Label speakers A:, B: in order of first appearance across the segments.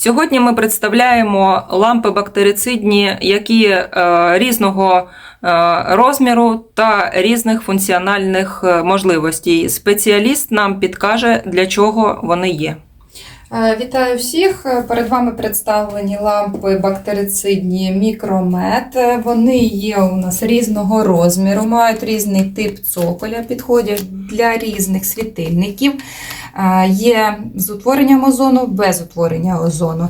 A: Сьогодні ми представляємо лампи бактерицидні, які е, різного е, розміру та різних функціональних е, можливостей. Спеціаліст нам підкаже, для чого вони є.
B: Вітаю всіх! Перед вами представлені лампи бактерицидні мікромет. Вони є у нас різного розміру, мають різний тип цоколя, підходять для різних світильників. Е, Є з утворенням озону, без утворення озону.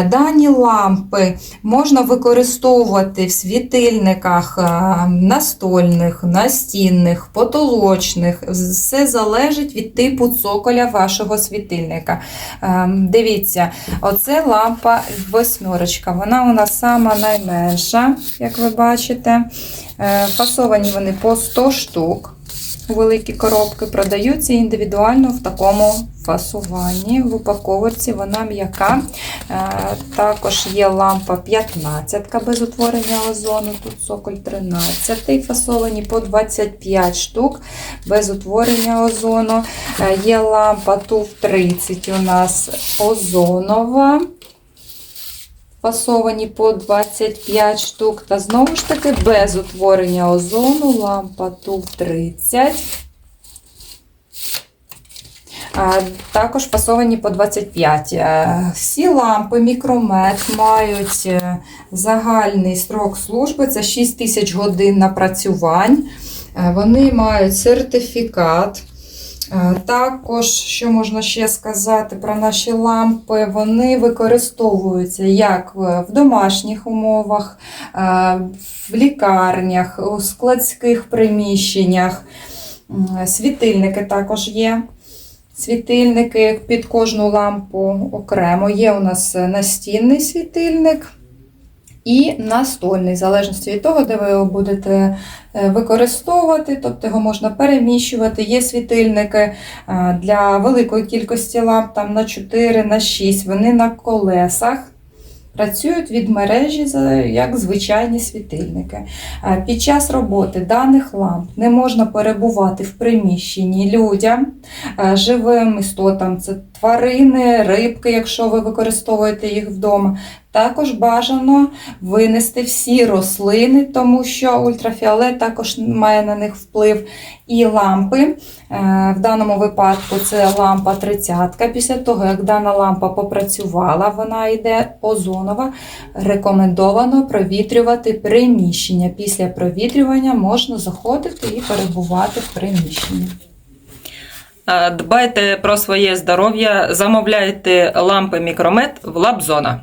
B: Е, Дані лампи можна використовувати в світильниках е, настольних, настінних, потолочних. Все залежить від типу цоколя вашого світильника. Дивіться, оце лампа восьмерочка. Вона у нас сама найменша, як ви бачите. Фасовані вони по 100 штук. Великі коробки продаються індивідуально в такому фасуванні. В упаковці вона м'яка. Е, Також є лампа 15 без утворення озону. Тут соколь 13, фасовані по 25 штук без утворення озону. Е, Є лампа ТУВ 30 у нас озонова. Фасовані по 25 штук. Та знову ж таки без утворення озону лампа ТУВ 30. Також фасовані по 25. Е, Всі лампи мікромет мають е, загальний строк служби це 6 тисяч годин напрацювань. Е, Вони мають сертифікат. Е, Також, що можна ще сказати про наші лампи, вони використовуються як в домашніх умовах, е, в лікарнях, у складських приміщеннях. Світильники також є. Світильники під кожну лампу окремо. Є у нас настінний світильник і настольний, в залежності від того, де ви його будете е, використовувати, тобто його можна переміщувати. Є світильники е, для великої кількості ламп, там на 4, на 6, вони на колесах. Працюють від мережі як звичайні світильники. Е, Під час роботи даних ламп не можна перебувати в приміщенні людям, живим істотам, це тварини, рибки, якщо ви використовуєте їх вдома. Також бажано винести всі рослини, тому що ультрафіолет також має на них вплив. І лампи. Е, В даному випадку це лампа 30. Після того, як дана лампа попрацювала, вона йде озонова. Рекомендовано провітрювати приміщення. Після провітрювання можна заходити і перебувати в приміщенні.
A: Е, Дбайте про своє здоров'я, замовляйте лампи мікромет в Лабзона.